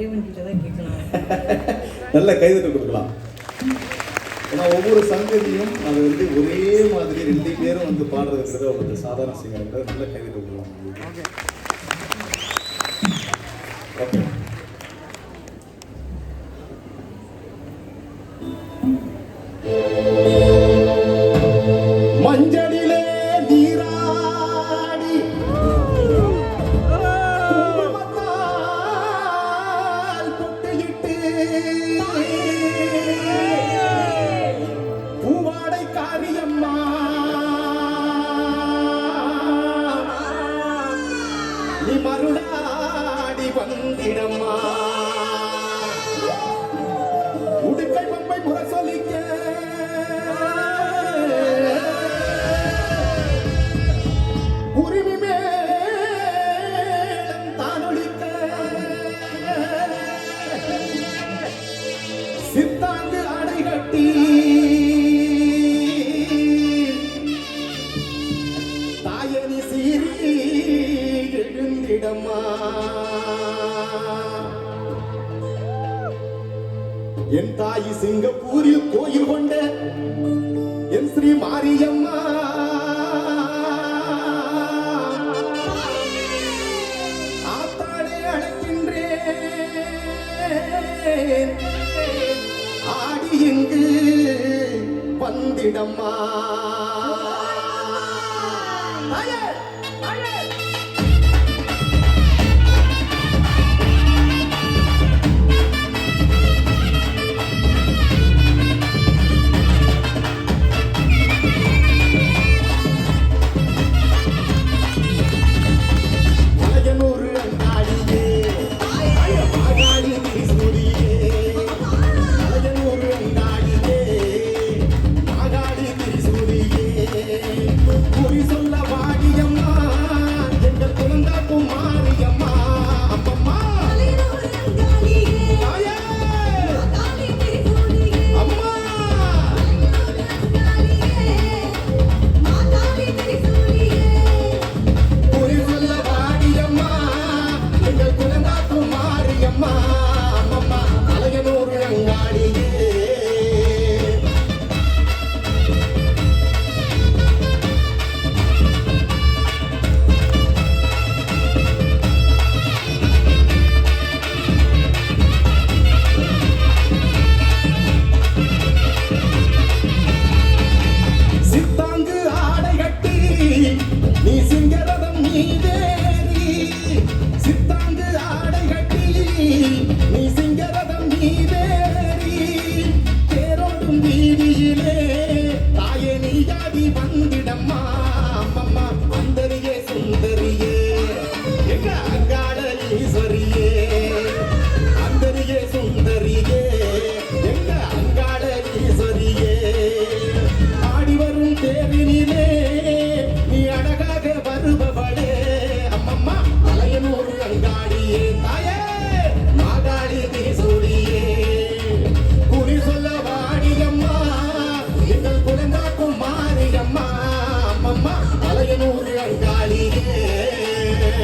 நல்ல கைதட்டு கொடுக்கலாம். ஏன்னா ஒவ்வொரு சங்கதியும் அது வந்து ஒரே மாதிரி ரெண்டு பேரும் வந்து பாடுறதுங்கிறது ஒரு சாதாரண சிங்கர் நல்ல கைதட்டு கொடுக்கலாம். ஓகே. சித்தாந்து அடைகட்டி தாயனி சீரி எழுந்திடமா என் தாய் சிங்கப்பூரில் கோயில் கொண்ட ஆடி இங்கு வந்திடம்மா.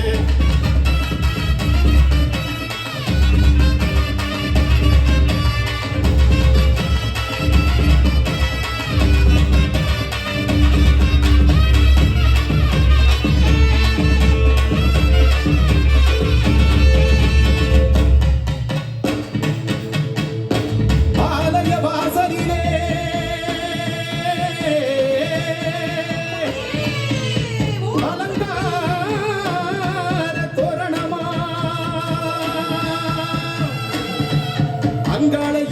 yeah.